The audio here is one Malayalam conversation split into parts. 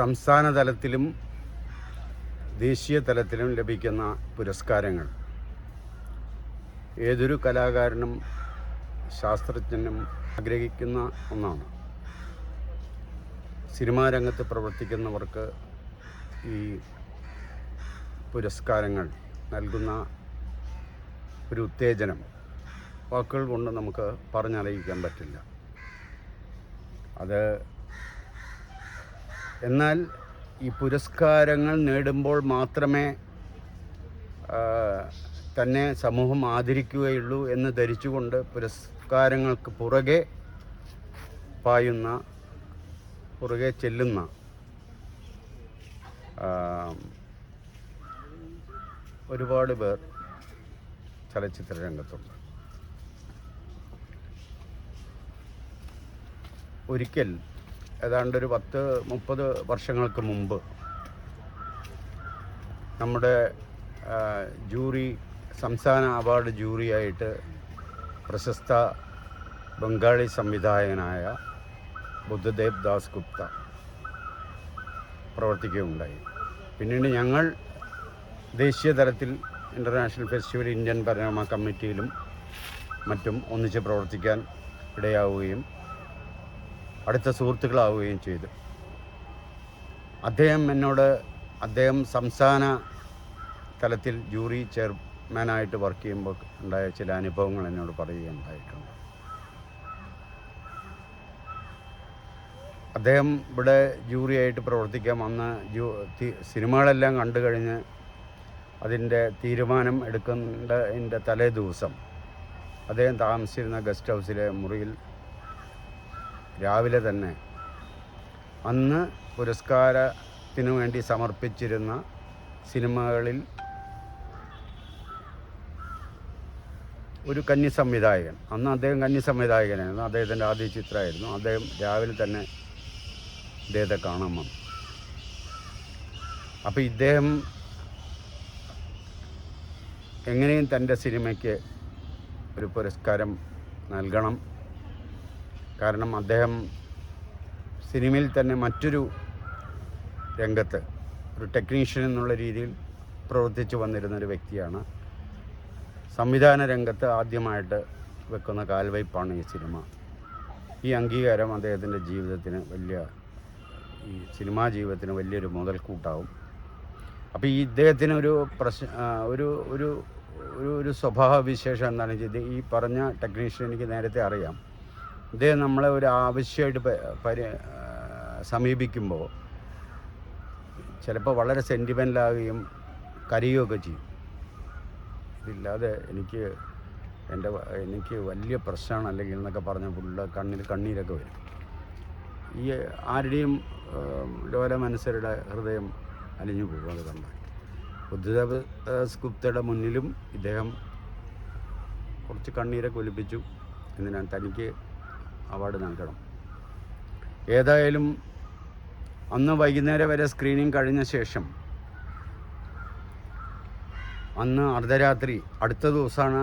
സംസ്ഥാന തലത്തിലും ദേശീയ തലത്തിലും ലഭിക്കുന്ന പുരസ്കാരങ്ങൾ. ഏതൊരു കലാകാരനും ശാസ്ത്രജ്ഞനും ആഗ്രഹിക്കുന്ന ഒന്നാണ്. സിനിമാ രംഗത്ത് പ്രവർത്തിക്കുന്നവർക്ക് ഈ പുരസ്കാരങ്ങൾ നൽകുന്ന ഒരു ഉത്തേജനം. വാക്കുകൾ കൊണ്ട് നമുക്ക് പറഞ്ഞറിയിക്കാൻ പറ്റില്ല. അത് എന്നാൽ ഈ പുരസ്കാരങ്ങൾ നേടുമ്പോൾ മാത്രമേ തന്നെ സമൂഹം ആദരിക്കുകയുള്ളൂ എന്ന് ധരിച്ചുകൊണ്ട് പുരസ്കാരങ്ങൾക്ക് പുറകെ പായുന്ന പുറകെ ചെല്ലുന്ന ഒരുപാട് പേർ ചലച്ചിത്ര രംഗത്തുണ്ട്. ഒരിക്കൽ ഏതാണ്ട് ഒരു പത്ത് മുപ്പത് വർഷങ്ങൾക്ക് മുമ്പ് നമ്മുടെ ജൂറി സംസ്ഥാന അവാർഡ് ജൂറിയായിട്ട് പ്രശസ്ത ബംഗാളി സംവിധായകനായ ബുദ്ധദേവ് ദാസ് ഗുപ്ത പ്രവർത്തിക്കുകയുണ്ടായി. പിന്നീട് ഞങ്ങൾ ദേശീയ തലത്തിൽ ഇന്റർനാഷണൽ ഫെസ്റ്റിവൽ ഇന്ത്യൻ പരമ കമ്മിറ്റിയിലും മറ്റും ഒന്നിച്ച് പ്രവർത്തിക്കാൻ ഇടയാവുകയും അടുത്ത സുഹൃത്തുക്കളാവുകയും ചെയ്തു. അദ്ദേഹം എന്നോട് അദ്ദേഹം സംസ്ഥാന തലത്തിൽ ജൂറി ചെയർമാനായിട്ട് വർക്ക് ചെയ്യുമ്പോൾ ഉണ്ടായ ചില അനുഭവങ്ങൾ എന്നോട് പറയുകയുണ്ടായിട്ടുണ്ട്. അദ്ദേഹം ഇവിടെ ജൂറിയായിട്ട് പ്രവർത്തിക്കാൻ വന്ന് ജൂ സിനിമകളെല്ലാം കണ്ടു കഴിഞ്ഞ് അതിന്റെ തീരുമാനം എടുക്കുന്നതിന്റെ തലേ ദിവസം അദ്ദേഹം താമസിച്ചിരുന്ന ഗസ്റ്റ് ഹൗസിലെ മുറിയിൽ രാവിലെ തന്നെ അന്ന് പുരസ്കാരത്തിനു വേണ്ടി സമർപ്പിച്ചിരുന്ന സിനിമകളിൽ ഒരു കന്നി സംവിധായകൻ. അന്ന് അദ്ദേഹം കന്നി സംവിധായകനായിരുന്നു. അദ്ദേഹത്തിന്റെ ആദ്യ ചിത്രമായിരുന്നു. അദ്ദേഹം രാവിലെ തന്നെ അദ്ദേഹത്തെ കാണാൻ വന്നു. അപ്പോൾ ഇദ്ദേഹം എങ്ങനെയും തന്റെ സിനിമയ്ക്ക് ഒരു പുരസ്കാരം നൽകണം. കാരണം അദ്ദേഹം സിനിമയിൽ തന്നെ മറ്റൊരു രംഗത്ത് ഒരു ടെക്നീഷ്യൻ എന്നുള്ള രീതിയിൽ പ്രവർത്തിച്ചു വന്നിരുന്നൊരു വ്യക്തിയാണ്. സംവിധാന രംഗത്ത് ആദ്യമായിട്ട് വെക്കുന്ന കാൽവയ്പ്പാണ് ഈ സിനിമ. ഈ അംഗീകാരം അദ്ദേഹത്തിന്റെ ജീവിതത്തിന് വലിയ ഈ സിനിമാ ജീവിതത്തിന് വലിയൊരു മുതൽക്കൂട്ടാവും. അപ്പോൾ ഈ ഇദ്ദേഹത്തിന് ഒരു പ്രശ്ന ഒരു ഒരു ഒരു ഒരു സ്വഭാവ വിശേഷം എന്താണെന്ന് വെച്ചാൽ ഈ പറഞ്ഞ ടെക്നീഷ്യൻ എനിക്ക് നേരത്തെ അറിയാം. ഇദ്ദേഹം നമ്മളെ ഒരു ആവശ്യമായിട്ട് പരി സമീപിക്കുമ്പോൾ ചിലപ്പോൾ വളരെ സെന്റിമെന്റലാകുകയും കരയുകയൊക്കെ ചെയ്യും. ഇതില്ലാതെ എനിക്ക് എന്റെ എനിക്ക് വലിയ പ്രശ്നമാണ് അല്ലെങ്കിൽ എന്നൊക്കെ പറഞ്ഞ പുള്ള കണ്ണിൽ കണ്ണീരൊക്കെ വരും. ഈ ആരുടെയും ലോല മനസ്സരുടെ ഹൃദയം അലിഞ്ഞു പോകും അത് കണ്ടാൽ. ബുദ്ധദേവ് ഗുപ്തയുടെ മുന്നിലും ഇദ്ദേഹം കുറച്ച് കണ്ണീരൊക്കെ ഒലിപ്പിച്ചു എന്തിനാണ് തനിക്ക് അവാർഡ് നൽകണം. ഏതായാലും അന്ന് വൈകുന്നേരം വരെ സ്ക്രീനിങ് കഴിഞ്ഞ ശേഷം അന്ന് അർദ്ധരാത്രി അടുത്ത ദിവസമാണ്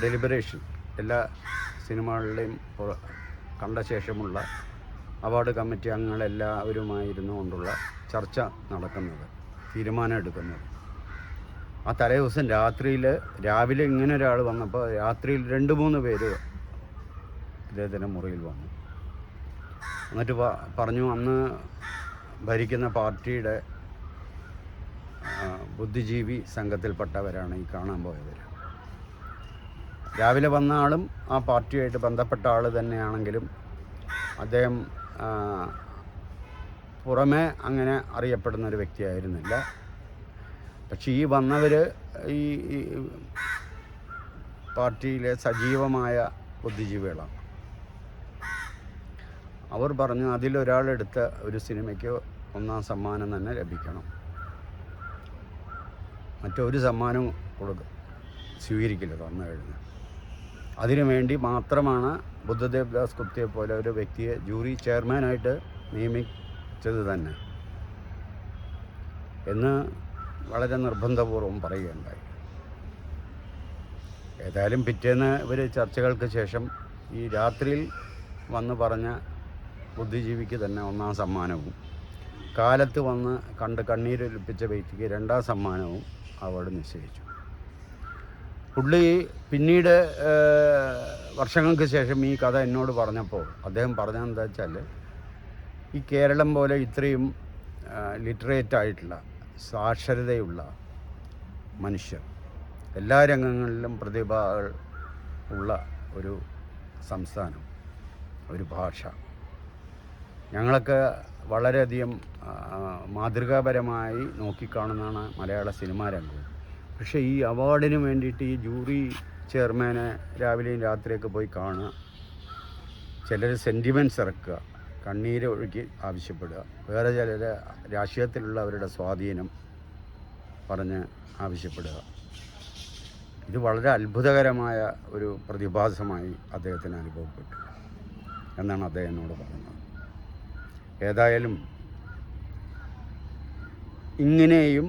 ഡെലിബറേഷൻ എല്ലാ സിനിമകളിലെയും കണ്ട ശേഷമുള്ള അവാർഡ് കമ്മിറ്റി അംഗങ്ങളെല്ലാവരുമായിരുന്നു കൊണ്ടുള്ള ചർച്ച നടക്കുന്നത് തീരുമാനം എടുക്കുന്നത് ആ തലേ ദിവസം രാത്രിയിൽ രാവിലെ ഇങ്ങനെ ഒരാൾ വന്നപ്പോൾ രാത്രിയിൽ രണ്ട് മൂന്ന് പേര് ഇദ്ദേഹത്തിന്റെ മുറിയിൽ വന്നു. എന്നിട്ട് പറഞ്ഞു അന്ന് ഭരിക്കുന്ന പാർട്ടിയുടെ ബുദ്ധിജീവി സംഘത്തിൽപ്പെട്ടവരാണ് ഈ കാണാൻ പോയവർ രാവിലെ വന്ന ആളും ആ പാർട്ടിയായിട്ട് ബന്ധപ്പെട്ട ആൾ തന്നെയാണെങ്കിലും അദ്ദേഹം പുറമേ അങ്ങനെ അറിയപ്പെടുന്ന ഒരു വ്യക്തിയായിരുന്നില്ല. പക്ഷേ ഈ വന്നവർ ഈ പാർട്ടിയിലെ സജീവമായ ബുദ്ധിജീവികളാണ്. അവർ പറഞ്ഞു അതിലൊരാളെടുത്ത ഒരു സിനിമയ്ക്ക് ഒന്നാം സമ്മാനം തന്നെ ലഭിക്കണം. മറ്റൊരു സമ്മാനം കൊടുക്കും സ്വീകരിക്കില്ല തന്നു കഴിഞ്ഞാൽ അതിനുവേണ്ടി മാത്രമാണ് ബുദ്ധദേവ് ദാസ് ഗുപ്തയെ പോലെ ഒരു വ്യക്തിയെ ജൂറി ചെയർമാനായിട്ട് നിയമിച്ചത് തന്നെ എന്ന് വളരെ നിർബന്ധപൂർവം പറയുകയുണ്ടായി. ഏതായാലും പിറ്റേന്ന് ഇവർ ചർച്ചകൾക്ക് ശേഷം ഈ രാത്രിയിൽ വന്ന് പറഞ്ഞ ബുദ്ധിജീവിക്ക് തന്നെ ഒന്നാം സമ്മാനവും. കാലത്ത് വന്ന് കണ്ട് കണ്ണീരൊലിപ്പിച്ച വ്യക്തിക്ക് രണ്ടാം സമ്മാനവും അവാർഡ് നിശ്ചയിച്ചു. പുള്ളി പിന്നീട് വർഷങ്ങൾക്ക് ശേഷം ഈ കഥ എന്നോട് പറഞ്ഞപ്പോൾ അദ്ദേഹം പറഞ്ഞതെന്താ വെച്ചാൽ ഈ കേരളം പോലെ ഇത്രയും ലിറ്ററേറ്റ് ആയിട്ടുള്ള സാക്ഷരതയുള്ള മനുഷ്യർ എല്ലാ രംഗങ്ങളിലും പ്രതിഭകൾ ഉള്ള ഒരു സംസ്ഥാനം ഒരു ഭാഷ. ഞങ്ങളൊക്കെ വളരെയധികം മാതൃകാപരമായി നോക്കിക്കാണുന്നതാണ് മലയാള സിനിമാ രംഗം. പക്ഷേ ഈ അവാർഡിന് വേണ്ടിയിട്ട് ഈ ജൂറി ചെയർമാനെ രാവിലെയും രാത്രിയൊക്കെ പോയി കാണുക. ചിലർ സെന്റിമെന്റ്സ് ഇറക്കുക. കണ്ണീര് ഒഴുക്കി ആവശ്യപ്പെടുക. വേറെ ചിലർ രാഷ്ട്രീയത്തിലുള്ളവരുടെ സ്വാധീനം പറഞ്ഞ് ആവശ്യപ്പെടുക. ഇത് വളരെ അത്ഭുതകരമായ ഒരു പ്രതിഭാസമായി അദ്ദേഹത്തിന് അനുഭവപ്പെട്ടു. എന്നാണ് അദ്ദേഹം എന്നോട് പറഞ്ഞത് ഏതായാലും ഇങ്ങനെയും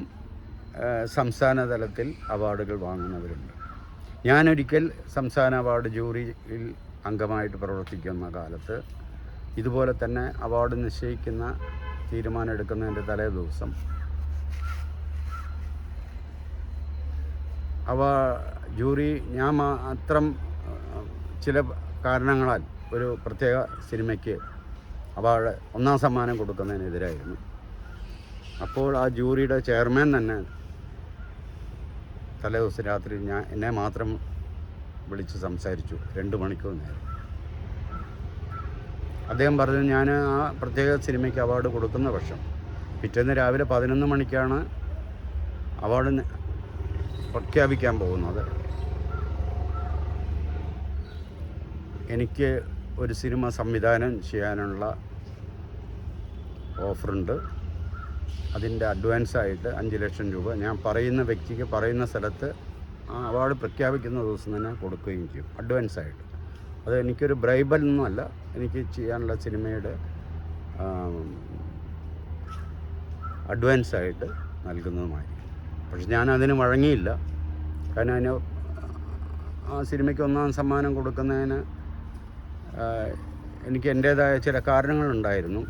സംസ്ഥാന തലത്തിൽ അവാർഡുകൾ വാങ്ങുന്നവരുണ്ട്. ഞാനൊരിക്കൽ സംസ്ഥാന അവാർഡ് ജൂറിയിൽ അംഗമായിട്ട് പ്രവർത്തിക്കുന്ന കാലത്ത് ഇതുപോലെ തന്നെ അവാർഡ് നിശ്ചയിക്കുന്ന തീരുമാനം എടുക്കുന്നതിന്റെ തലേ ദിവസം അവ ജൂറി ഞാൻ മാത്രം ചില കാരണങ്ങളാൽ ഒരു പ്രത്യേക സിനിമയ്ക്ക് അവാർഡ് ഒന്നാം സമ്മാനം കൊടുക്കുന്നതിനെതിരായിരുന്നു. അപ്പോൾ ആ ജൂറിയുടെ ചെയർമാൻ തന്നെ തലേ ദിവസം രാത്രി ഞാൻ എന്നെ മാത്രം വിളിച്ച് സംസാരിച്ചു. രണ്ട് മണിക്കൂർ നേരം. അദ്ദേഹം പറഞ്ഞു ഞാൻ ആ പ്രത്യേക സിനിമയ്ക്ക് അവാർഡ് കൊടുക്കുന്ന പക്ഷം പിറ്റേന്ന് രാവിലെ പതിനൊന്ന് മണിക്കാണ് അവാർഡ് പ്രഖ്യാപിക്കാൻ പോകുന്നത്. എനിക്ക് ഒരു സിനിമ സംവിധാനം ചെയ്യാനുള്ള ഓഫറുണ്ട്. അതിന്റെ അഡ്വാൻസായിട്ട് അഞ്ച് ലക്ഷം രൂപ. ഞാൻ പറയുന്ന വ്യക്തിക്ക് പറയുന്ന സ്ഥലത്ത് ആ അവാർഡ് പ്രഖ്യാപിക്കുന്ന ദിവസം തന്നെ കൊടുക്കുകയും ചെയ്യും. അഡ്വാൻസായിട്ട് അത് എനിക്കൊരു ബ്രൈബൽ ഒന്നുമല്ല എനിക്ക് ചെയ്യാനുള്ള സിനിമയുടെ അഡ്വാൻസായിട്ട് നൽകുന്നതുമായിരിക്കും. പക്ഷെ ഞാൻ അതിന് വഴങ്ങിയില്ല. കാരണം അതിന് ആ സിനിമയ്ക്ക് ഒന്നാം സമ്മാനം കൊടുക്കുന്നതിന് എനിക്ക് എന്റേതായ ചില കാരണങ്ങളുണ്ടായിരുന്നു.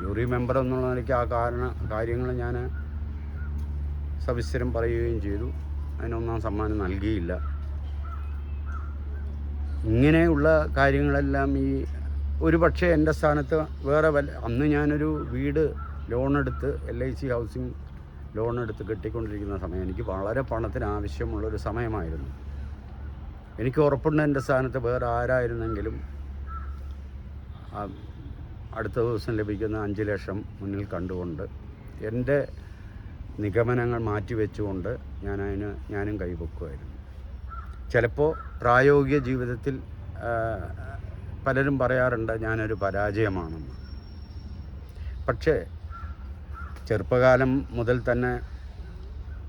ജൂറി മെമ്പർ എന്നുള്ള നിലയ്ക്ക് ആ കാരണ കാര്യങ്ങൾ ഞാൻ സവിസ്തരം പറയുകയും ചെയ്തു. അതിനൊന്നാം സമ്മാനം നൽകിയില്ല. ഇങ്ങനെയുള്ള കാര്യങ്ങളെല്ലാം ഈ ഒരു പക്ഷേ എന്റെ സ്ഥാനത്ത് വേറെ വല്ല അന്ന് ഞാനൊരു വീട് ലോൺ എടുത്ത് L I C housing loan എടുത്ത് കെട്ടിക്കൊണ്ടിരിക്കുന്ന സമയം എനിക്ക് വളരെ പണത്തിന് ആവശ്യമുള്ളൊരു സമയമായിരുന്നു. എനിക്ക് ഉറപ്പുണ്ട് എന്റെ സ്ഥാനത്ത് വേറെ ആരായിരുന്നെങ്കിലും അടുത്ത ദിവസം ലഭിക്കുന്ന അഞ്ച് ലക്ഷം മുന്നിൽ കണ്ടുകൊണ്ട് എന്റെ നിഗമനങ്ങൾ മാറ്റിവെച്ചുകൊണ്ട് ഞാൻ അതിന് ഞാനും കൈവക്കുമായിരുന്നു. ചിലപ്പോൾ പ്രായോഗിക ജീവിതത്തിൽ പലരും പറയാറുണ്ട് ഞാനൊരു പരാജയമാണെന്ന്. പക്ഷേ ചെറുപ്പകാലം മുതൽ തന്നെ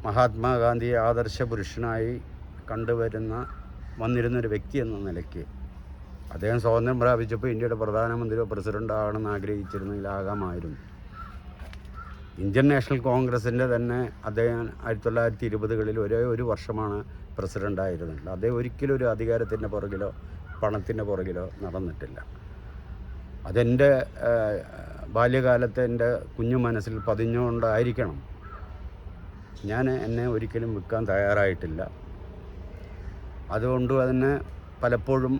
മഹാത്മാഗാന്ധിയെ ആദർശ പുരുഷനായി കണ്ടുവരുന്ന വന്നിരുന്നൊരു വ്യക്തി എന്ന നിലയ്ക്ക് അദ്ദേഹം സ്വാതന്ത്ര്യം പ്രാപിച്ചപ്പോൾ ഇന്ത്യയുടെ പ്രധാനമന്ത്രിയോ പ്രസിഡന്റോ ആകണമെന്ന് ആഗ്രഹിച്ചിരുന്നെങ്കിൽ ഇന്ത്യൻ നാഷണൽ കോൺഗ്രസിന്റെ തന്നെ അദ്ദേഹം ആയിരത്തി തൊള്ളായിരത്തി ഇരുപതുകളിൽ ഒരേ ഒരു വർഷമാണ് പ്രസിഡന്റായിരുന്നത് അദ്ദേഹം ഒരിക്കലും ഒരു അധികാരത്തിന്റെ പുറകിലോ പണത്തിന്റെ പുറകിലോ നടന്നിട്ടില്ല. അതെന്റെ ബാല്യകാലത്തെ എന്റെ കുഞ്ഞു മനസ്സിൽ പതിഞ്ഞുകൊണ്ടായിരിക്കണം. ഞാൻ എന്നെ ഒരിക്കലും വിൽക്കാൻ തയ്യാറായിട്ടില്ല. അതുകൊണ്ട് തന്നെ പലപ്പോഴും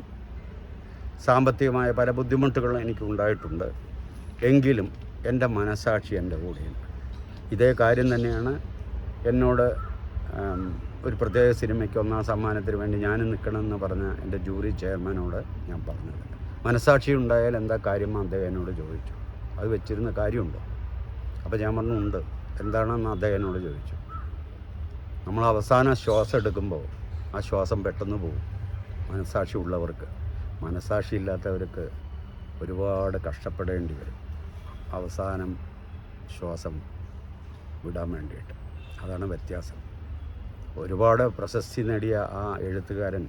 സാമ്പത്തികമായ പല ബുദ്ധിമുട്ടുകളും എനിക്ക് ഉണ്ടായിട്ടുണ്ട്. എങ്കിലും എന്റെ മനസാക്ഷി എന്റെ കൂടെയുണ്ട്. ഇതേ കാര്യം തന്നെയാണ് എന്നോട് ഒരു പ്രത്യേക സിനിമയ്ക്ക് ഒന്നാം സമ്മാനത്തിന് വേണ്ടി ഞാൻ നിൽക്കണമെന്ന് പറഞ്ഞ എന്റെ ജൂറി ചെയർമാനോട് ഞാൻ പറഞ്ഞത്. മനസാക്ഷി ഉണ്ടായാൽ എന്താ കാര്യം അദ്ദേഹം എന്നോട് ചോദിച്ചു. അത് വെച്ചിരുന്ന കാര്യമുണ്ടോ? അപ്പോൾ ഞാൻ പറഞ്ഞു ഉണ്ട്. എന്താണെന്ന് അദ്ദേഹം എന്നോട് ചോദിച്ചു. നമ്മൾ അവസാന ശ്വാസം എടുക്കുമ്പോൾ ആ ശ്വാസം പെട്ടെന്ന് പോകും. മനസാക്ഷി ഉള്ളവർക്ക് മനസാക്ഷി ഇല്ലാത്തവർക്ക് ഒരുപാട് കഷ്ടപ്പെടേണ്ടി വരും. അവസാനം ശ്വാസം വിടാൻ വേണ്ടിയിട്ട്. അതാണ് വ്യത്യാസം. ഒരുപാട് പ്രശസ്തി നേടിയ ആ എഴുത്തുകാരൻ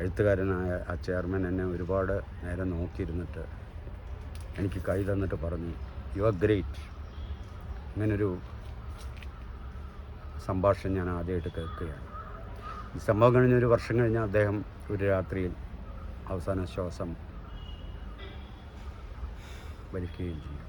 എഴുത്തുകാരനായ ആ ചെയർമാൻ എന്നെ ഒരുപാട് നേരം നോക്കിയിരുന്നിട്ട് എനിക്ക് കൈ തന്നിട്ട് പറഞ്ഞു യു ആർ ഗ്രേറ്റ് ഇങ്ങനൊരു സംഭാഷണം ഞാൻ ആദ്യമായിട്ട് കേൾക്കുകയാണ്. ഈ സംഭവം കഴിഞ്ഞ ഒരു വർഷം കഴിഞ്ഞ് അദ്ദേഹം ഒരു രാത്രിയിൽ അവസാന ശ്വാസം വലിക്കുകയും ചെയ്യും.